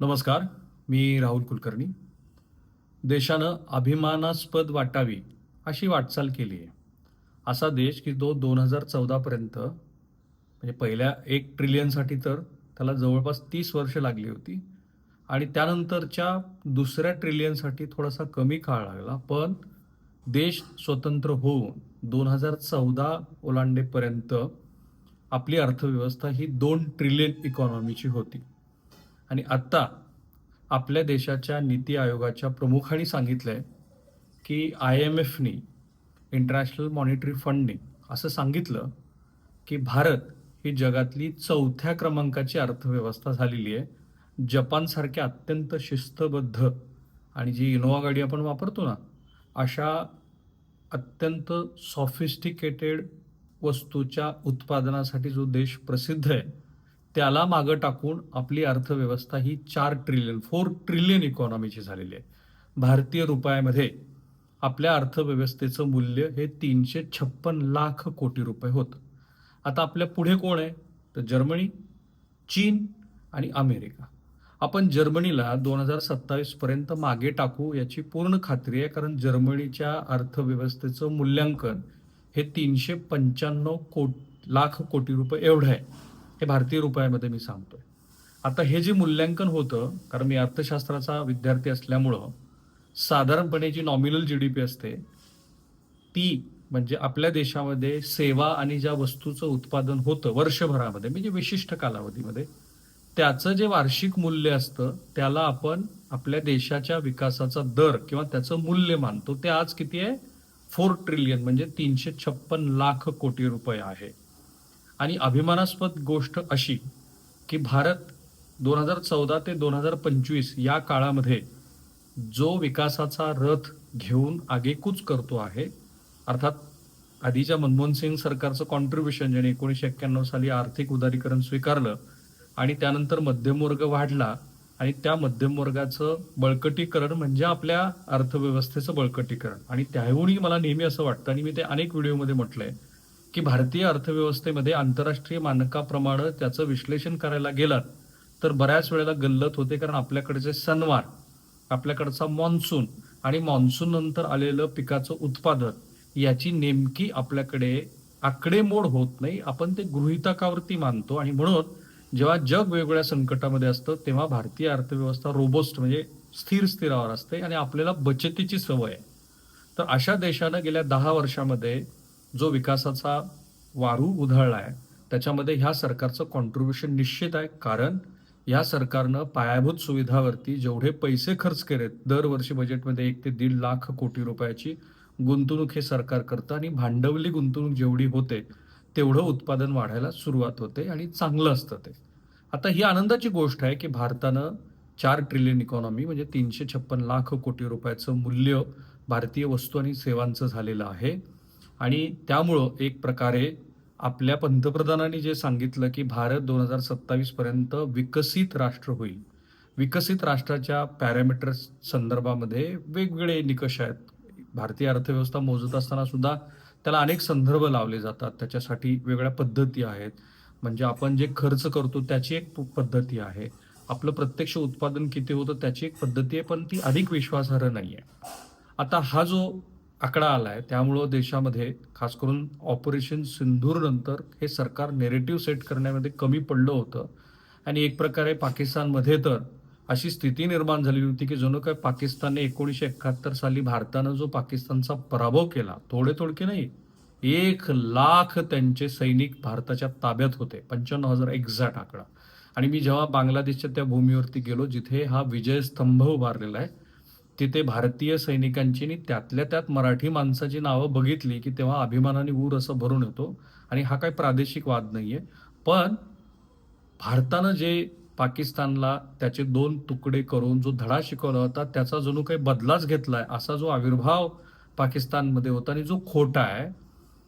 नमस्कार मी राहुल कुलकर्णी. देशानं अभिमानास्पद वाटावी अशी वाटचाल केली आहे. असा देश की तो दोन हजार चौदापर्यंत म्हणजे पहिल्या एक ट्रिलियनसाठी तर त्याला जवळपास तीस वर्ष लागली होती आणि त्यानंतरच्या दुसऱ्या ट्रिलियनसाठी थोडासा कमी काळ लागला. पण देश स्वतंत्र होऊन दोन हजार चौदा ओलांडेपर्यंत आपली अर्थव्यवस्था ही दोन ट्रिलियन इकॉनॉमीची होती. आणि आत्ता आपल्या देशाच्या नीती आयोगाच्या प्रमुखांनी आहे की आय एम एफनी इंटरनॅशनल मॉनिटरी फंडने असं सांगितलं की भारत ही जगातली चौथ्या क्रमांकाची अर्थव्यवस्था झालेली आहे. जपानसारख्या अत्यंत शिस्तबद्ध आणि जी इनोवा गाडी आपण वापरतो ना अशा अत्यंत सॉफिस्टिकेटेड वस्तूच्या उत्पादनासाठी जो देश प्रसिद्ध आहे त्याला मागं टाकून आपली अर्थव्यवस्था ही चार ट्रिलियन फोर ट्रिलियन इकॉनॉमीची झालेली आहे. भारतीय रुपयामध्ये आपल्या अर्थव्यवस्थेचं मूल्य हे तीनशे छप्पन लाख कोटी रुपये होतं. आता आपल्या पुढे कोण आहे? तर जर्मनी चीन आणि अमेरिका. आपण जर्मनीला दोन हजार सत्तावीसपर्यंत मागे टाकू याची पूर्ण खात्री आहे कारण जर्मनीच्या अर्थव्यवस्थेचं मूल्यांकन हे तीनशे पंच्याण्णव कोट लाख कोटी रुपये एवढं आहे. हे भारतीय रुपयामध्ये मी सांगतोय. आता हे जे मूल्यांकन होतं कारण मी अर्थशास्त्राचा विद्यार्थी असल्यामुळं साधारणपणे जी नॉमिनल जी डी पी असते ती म्हणजे आपल्या देशामध्ये सेवा आणि ज्या वस्तूचं उत्पादन होतं वर्षभरामध्ये म्हणजे विशिष्ट कालावधीमध्ये त्याचं जे वार्षिक मूल्य असतं त्याला आपण आपल्या देशाच्या विकासाचा दर किंवा त्याचं मूल्य मानतो. ते आज किती आहे? फोर ट्रिलियन म्हणजे तीनशे छप्पन लाख कोटी रुपये आहे. आणि अभिमानास्पद गोष्ट अशी की भारत दोन हजार चौदा ते दोन हजार पंचवीस या काळामध्ये जो विकासाचा रथ घेऊन आगेकूच करतो आहे अर्थात आधीच्या मनमोहन सिंग सरकारचं कॉन्ट्रीब्युशन ज्याने एकोणीसशे एक्क्याण्णव साली आर्थिक उदारीकरण स्वीकारलं आणि त्यानंतर मध्यमवर्ग वाढला आणि त्या मध्यमवर्गाचं बळकटीकरण म्हणजे आपल्या अर्थव्यवस्थेचं बळकटीकरण. आणि त्याहूनही मला नेहमी असं वाटतं आणि मी ते अनेक व्हिडिओमध्ये म्हटलंय की भारतीय अर्थव्यवस्थेमध्ये आंतरराष्ट्रीय मानकाप्रमाणे त्याचं विश्लेषण करायला गेलात तर बऱ्याच वेळेला गल्लत होते कारण आपल्याकडचे सणवार आपल्याकडचा मान्सून आणि मान्सून नंतर आलेलं पिकाचं उत्पादन याची नेमकी आपल्याकडे आकडेमोड होत नाही. आपण ते गृहितकावरती मानतो आणि म्हणून जेव्हा जग वेगवेगळ्या संकटामध्ये असतं तेव्हा भारतीय अर्थव्यवस्था रोबोस्ट म्हणजे स्थिर स्थिरावर असते आणि आपल्याला बचतीची सवय आहे. तर अशा देशानं गेल्या दहा वर्षामध्ये जो विकासाचा वारू उधळला आहे त्याच्यामध्ये ह्या सरकारचं कॉन्ट्रीब्युशन निश्चित आहे. कारण या सरकारनं पायाभूत सुविधावरती जेवढे पैसे खर्च केलेत दरवर्षी बजेटमध्ये एक ते दीड लाख कोटी रुपयाची गुंतवणूक हे सरकार करतं आणि भांडवली गुंतवणूक जेवढी होते तेवढं उत्पादन वाढायला सुरुवात होते आणि चांगलं असतं ते. आता ही आनंदाची गोष्ट आहे की भारतानं चार ट्रिलियन इकॉनॉमी म्हणजे तीनशे छप्पन लाख कोटी रुपयाचं मूल्य भारतीय वस्तू आणि सेवांचं झालेलं आहे. आणि त्यामुळं एक प्रकारे आपल्या पंतप्रधानांनी जे सांगितलं की भारत दोन हजार सत्तावीसपर्यंत विकसित राष्ट्र होईल. विकसित राष्ट्राच्या पॅरामीटर्स संदर्भामध्ये वेगवेगळे निकष आहेत. भारतीय अर्थव्यवस्था मोजत असताना सुद्धा त्याला अनेक संदर्भ लावले जातात. त्याच्यासाठी वेगळ्या पद्धती आहेत. म्हणजे आपण जे खर्च करतो त्याची एक पद्धती आहे. आपलं प्रत्यक्ष उत्पादन किती होतं त्याची एक पद्धती आहे पण ती अधिक विश्वासार्ह नाही आहे आता हा जो आकडा आलाय. त्यामुळं देशामध्ये खास करून ऑपरेशन सिंधूर नंतर हे सरकार नेरेटिव्ह सेट करण्यामध्ये कमी पडलं होतं. आणि एक प्रकारे पाकिस्तानमध्ये तर अशी स्थिती निर्माण झालेली होती की जणू काय पाकिस्तानने एकोणीसशे एकाहत्तर साली भारतानं जो पाकिस्तानचा पराभव केला थोडे थोडके नाही एक लाख त्यांचे सैनिक भारताच्या ताब्यात होते. पंच्याण्णव हजार एक्झॅक्ट आकडा. आणि मी जेव्हा बांगलादेशच्या त्या भूमीवरती गेलो जिथे हा विजय स्तंभ उभारलेला आहे तिथे भारतीय सैनिकांची आणि त्यातल्या त्यात मराठी माणसाची नावं बघितली की तेव्हा अभिमानाने ऊर असं भरून येतो. आणि हा काही प्रादेशिक वाद नाहीये. पण भारतानं जे पाकिस्तानला त्याचे दोन तुकडे करून जो धडा शिकवला होता त्याचा जणू काही बदलाच घेतलाय असा जो आविर्भाव पाकिस्तानमध्ये होता आणि जो खोटा आहे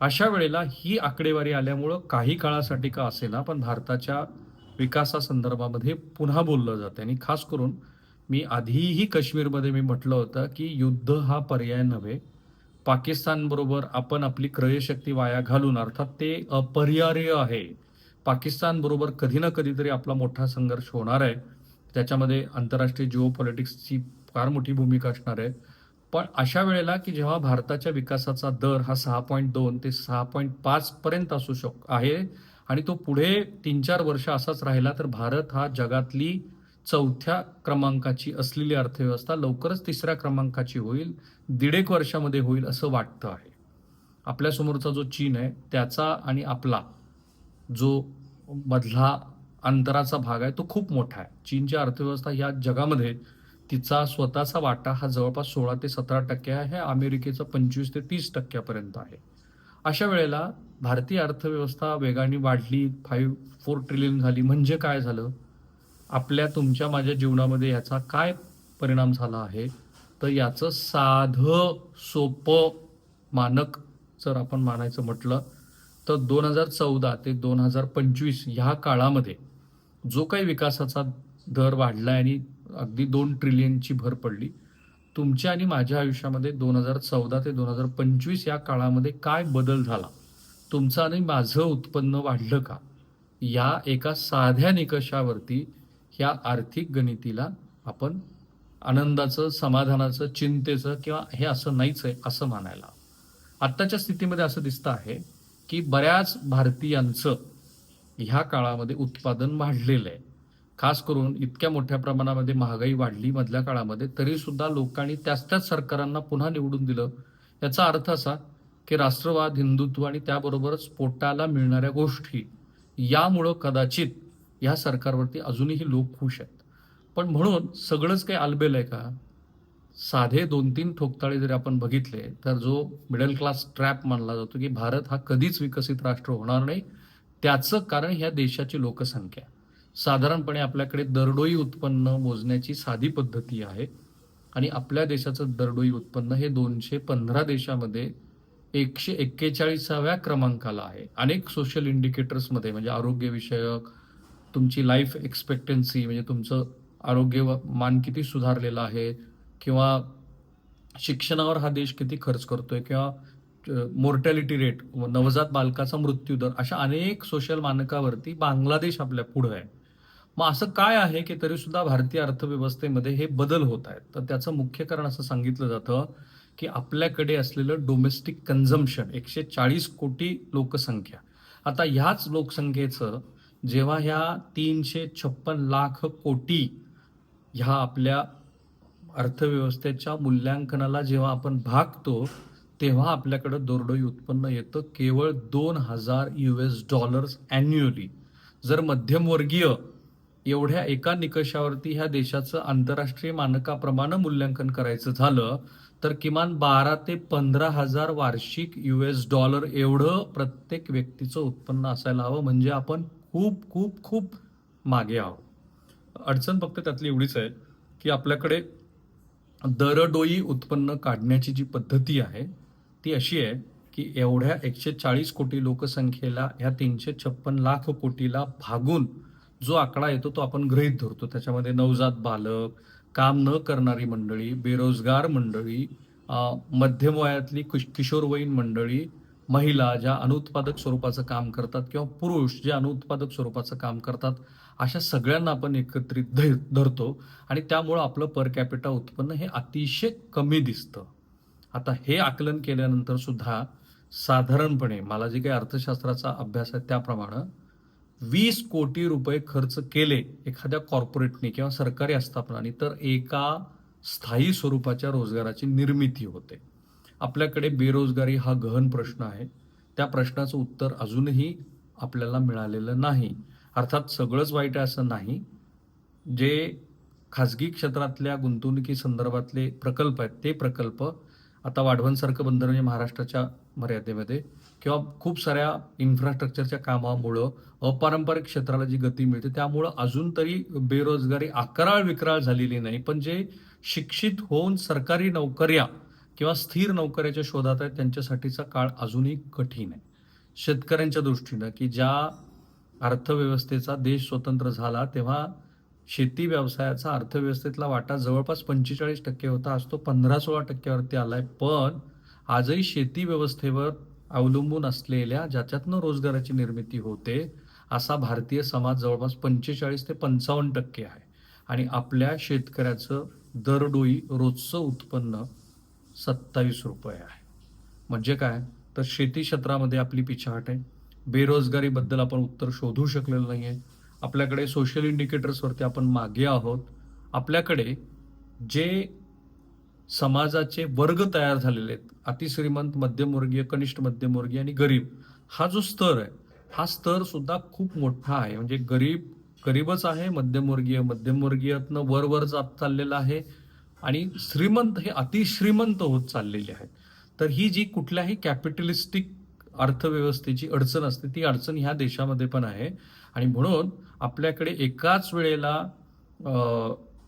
अशा वेळेला ही आकडेवारी आल्यामुळं काही काळासाठी का असेना पण भारताच्या विकासासंदर्भामध्ये पुन्हा बोललं जातं आणि खास करून मी आधीही काश्मीरमध्ये मी म्हटलं होतं की युद्ध हा पर्याय नव्हे. पाकिस्तानबरोबर आपण आपली क्रयशक्ती वाया घालून अर्थात ते अपरिहार्य आहे. पाकिस्तानबरोबर कधी ना कधीतरी आपला मोठा संघर्ष होणार आहे. त्याच्यामध्ये आंतरराष्ट्रीय जिओ पॉलिटिक्सची फार मोठी भूमिका असणार आहे. पण अशा वेळेला की जेव्हा भारताच्या विकासाचा दर हा सहा पॉईंट दोन ते सहा पॉईंट पाच पर्यंत असू शक आहे आणि तो पुढे तीन चार वर्ष असाच राहिला तर भारत हा जगातली चौथ्या क्रमांकाची असलेली अर्थव्यवस्था लवकरच तिसऱ्या क्रमांकाची होईल दीड एक वर्षामध्ये होईल असं वाटतं आहे. आपल्यासमोरचा जो चीन आहे त्याचा आणि आपला जो मधला अंतराचा भाग आहे तो खूप मोठा आहे. चीनची अर्थव्यवस्था या जगामध्ये तिचा स्वतःचा वाटा हा जवळपास सोळा ते सतरा टक्के आहे अमेरिकेचा पंचवीस ते तीस टक्क्यापर्यंत आहे. अशा वेळेला भारतीय अर्थव्यवस्था वेगाने वाढली फाईव्ह फोर ट्रिलियन झाली. म्हणजे काय झालं? आपल्या तुमच्या माझ्या जीवनामध्ये याचा काय परिणाम झाला आहे? तर याचं साधं सोपं मानक जर आपण मानायचं म्हटलं तर दोन हजार चौदा ते दोन हजार पंचवीस ह्या काळामध्ये जो काही विकासाचा दर वाढला आणि अगदी दोन ट्रिलियनची भर पडली तुमच्या आणि माझ्या आयुष्यामध्ये दोन हजार चौदा ते दोन हजार पंचवीस या काळामध्ये काय बदल झाला? तुमचं आणि माझं उत्पन्न वाढलं का? या एका साध्या निकषावरती ह्या आर्थिक गणितीला आपण आनंदाचं समाधानाचं चिंतेचं किंवा हे असं नाहीच आहे असं मानायला आत्ताच्या स्थितीमध्ये असं दिसतं आहे की बऱ्याच भारतीयांचं ह्या काळामध्ये उत्पादन वाढलेलं आहे. खास करून इतक्या मोठ्या प्रमाणामध्ये महागाई वाढली मधल्या काळामध्ये तरीसुद्धा लोकांनी त्याच त्याच सरकारांना पुन्हा निवडून दिलं. याचा अर्थ असा की राष्ट्रवाद हिंदुत्व आणि त्याबरोबरच पोटाला मिळणाऱ्या गोष्टी यामुळं कदाचित ह्या सरकारवरती अजूनही लोक खुश आहेत. पण म्हणून सगळंच काही आलबेल आहे का? साधे दोन तीन ठोकताळे जरी आपण बघितले तर जो मिडल क्लास ट्रॅप मानला जातो की भारत हा कधीच विकसित राष्ट्र होणार नाही. त्याचं कारण ह्या देशाची लोकसंख्या. साधारणपणे आपल्याकडे दरडोई उत्पन्न मोजण्याची साधी पद्धती आहे आणि आपल्या देशाचं दरडोई उत्पन्न हे दोनशे पंधरा देशामध्ये एकशे एक्केचाळीसाव्या क्रमांकाला आहे. अनेक सोशल इंडिकेटर्समध्ये म्हणजे आरोग्यविषयक तुमची लाईफ एक्सपेक्टन्सी म्हणजे तुमचं आरोग्य व- मान किती सुधारलेलं आहे किंवा शिक्षणावर हा देश किती खर्च करतोय किंवा मोर्टॅलिटी रेट नवजात बालकाचा मृत्यू दर अशा अनेक सोशल मानकावरती बांगलादेश आपल्या पुढं आहे. मग असं काय आहे की तरी सुद्धा भारतीय अर्थव्यवस्थेमध्ये हे बदल होत आहेत? तर त्याचं मुख्य कारण असं सांगितलं जातं की आपल्याकडे असलेलं डोमेस्टिक कन्झम्पशन एकशे चाळीस कोटी लोकसंख्या. आता ह्याच लोकसंख्येचं जेव्हा ह्या तीनशे छप्पन लाख कोटी ह्या आपल्या अर्थव्यवस्थेच्या मूल्यांकनाला जेव्हा आपण भागतो तेव्हा आपल्याकडं दोरडोई उत्पन्न येतं केवळ दोन हजार यू एस डॉलर्स ॲन्युअली जर मध्यमवर्गीय एवढ्या एका निकषावरती ह्या देशाचं आंतरराष्ट्रीय मानकाप्रमाणे मूल्यांकन करायचं झालं तर किमान बारा ते पंधरा हजार वार्षिक यू एस डॉलर एवढं प्रत्येक व्यक्तीचं उत्पन्न असायला हवं. म्हणजे आपण खूप खूप खूप मागे आहोत अडचण फक्त त्यातली एवढीच आहे की आपल्याकडे दरडोई उत्पन्न काढण्याची जी पद्धती आहे ती अशी आहे की एवढ्या एकशे चाळीस कोटी लोकसंख्येला ह्या तीनशे छप्पन लाख कोटीला भागून जो आकडा येतो तो आपण गृहीत धरतो. त्याच्यामध्ये नवजात बालक काम न करणारी मंडळी बेरोजगार मंडळी मध्यमवयातली मध्यम वयातली किश- किशोरवयीन मंडळी महिला ज्या अनुत्पादक स्वरूपाचं काम करतात किंवा पुरुष जे अनुत्पादक स्वरूपाचं काम करतात अशा सगळ्यांना आपण एकत्रित धर धरतो आणि त्यामुळं आपलं पर कॅपिटा उत्पन्न हे अतिशय कमी दिसतं. आता हे आकलन केल्यानंतर सुद्धा साधारणपणे मला जे काही अर्थशास्त्राचा अभ्यास आहे त्याप्रमाणे वीस कोटी रुपये खर्च केले एखाद्या कॉर्पोरेटने किंवा सरकारी आस्थापनाने तर एका स्थायी स्वरूपाच्या रोजगाराची निर्मिती होते. आपल्याकडे बेरोजगारी हा गहन प्रश्न आहे. त्या प्रश्नाचं उत्तर अजूनही आपल्याला मिळालेलं नाही. अर्थात सगळंच वाईट आहे असं नाही. जे खाजगी क्षेत्रातल्या गुंतवणुकी संदर्भातले प्रकल्प आहेत ते प्रकल्प आता वाढवणसारखं बंदर म्हणजे महाराष्ट्राच्या मर्यादेमध्ये किंवा खूप साऱ्या इन्फ्रास्ट्रक्चरच्या कामामुळं अपारंपरिक क्षेत्राला जी गती मिळते त्यामुळं अजून तरी बेरोजगारी अकराळ विक्राळ झालेली नाही. पण जे शिक्षित होऊन सरकारी नोकऱ्या किंवा स्थिर नोकऱ्याच्या शोधात आहेत त्यांच्यासाठीचा काळ अजूनही कठीण आहे. शेतकऱ्यांच्या दृष्टीनं की ज्या अर्थव्यवस्थेचा देश स्वतंत्र झाला तेव्हा शेती व्यवसायाचा अर्थव्यवस्थेतला वाटा जवळपास पंचेचाळीस टक्के होता आज तो पंधरा सोळा टक्क्यावरती आला आहे पण आजही शेती व्यवस्थेवर अवलंबून असलेल्या ज्याच्यातनं रोजगाराची निर्मिती होते असा भारतीय समाज जवळपास पंचेचाळीस ते पंचावन्न टक्के आहे. आणि आपल्या शेतकऱ्याचं दरडोई रोजचं उत्पन्न सत्तावीस रुपये आहे. म्हणजे काय? तर शेती क्षेत्रामध्ये आपली पिछाट आहे. बेरोजगारीबद्दल आपण उत्तर शोधू शकलेलो नाही आहे आपल्याकडे सोशल इंडिकेटर्सवरती आपण मागे आहोत. आपल्याकडे जे समाजाचे वर्ग तयार झालेले आहेत अतिश्रीमंत मध्यमवर्गीय कनिष्ठ मध्यमवर्गीय आणि गरीब हा जो स्तर आहे हा स्तर सुद्धा खूप मोठा आहे. म्हणजे गरीब गरीबच आहे मध्यमवर्गीय मध्यमवर्गीयातनं वरवर जात चाललेला आहे. आणि श्रीमंत हे अतिश्रीमंत होत चाललेले आहेत. तर ही जी कुठल्याही कॅपिटलिस्टिक अर्थव्यवस्थेची अडचण असते ती अडचण ह्या देशामध्ये पण आहे. आणि म्हणून आपल्याकडे एकाच वेळेला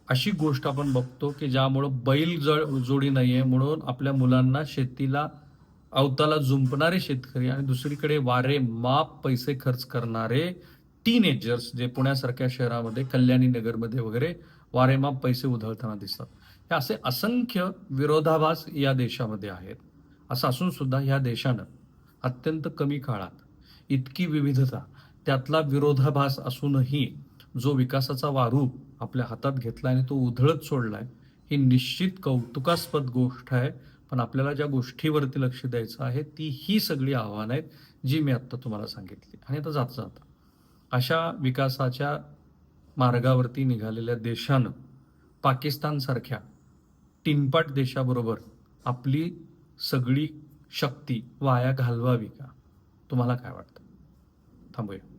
अशी गोष्ट आपण बघतो की ज्यामुळं बैल जळ जोडी नाही आहे म्हणून आपल्या मुलांना शेतीला अवताला जुंपणारे शेतकरी आणि दुसरीकडे वारे माप पैसे खर्च करणारे टीनेजर्स जे पुण्यासारख्या शहरामध्ये कल्याणी नगरमध्ये वगैरे वारेमाप पैसे उधळताना दिसतात. हे असे असंख्य विरोधाभास या देशामध्ये आहेत. असं असून सुद्धा ह्या देशानं अत्यंत कमी काळात इतकी विविधता त्यातला विरोधाभास असूनही जो विकासाचा वारूप आपल्या हातात घेतला आणि तो उधळत सोडलाय ही निश्चित कौतुकास्पद गोष्ट आहे. पण आपल्याला ज्या गोष्टीवरती लक्ष द्यायचं आहे ती ही सगळी आव्हानं आहेत जी मी आत्ता तुम्हाला सांगितली. आणि आता जात जाता अशा विकासाच्या मार्गावरती निघालेल्या देशानं पाकिस्तानसारख्या टिनपाट देशाबरोबर आपली सगळी शक्ती वाया घालवावी का? तुम्हाला काय वाटतं? थांबूया.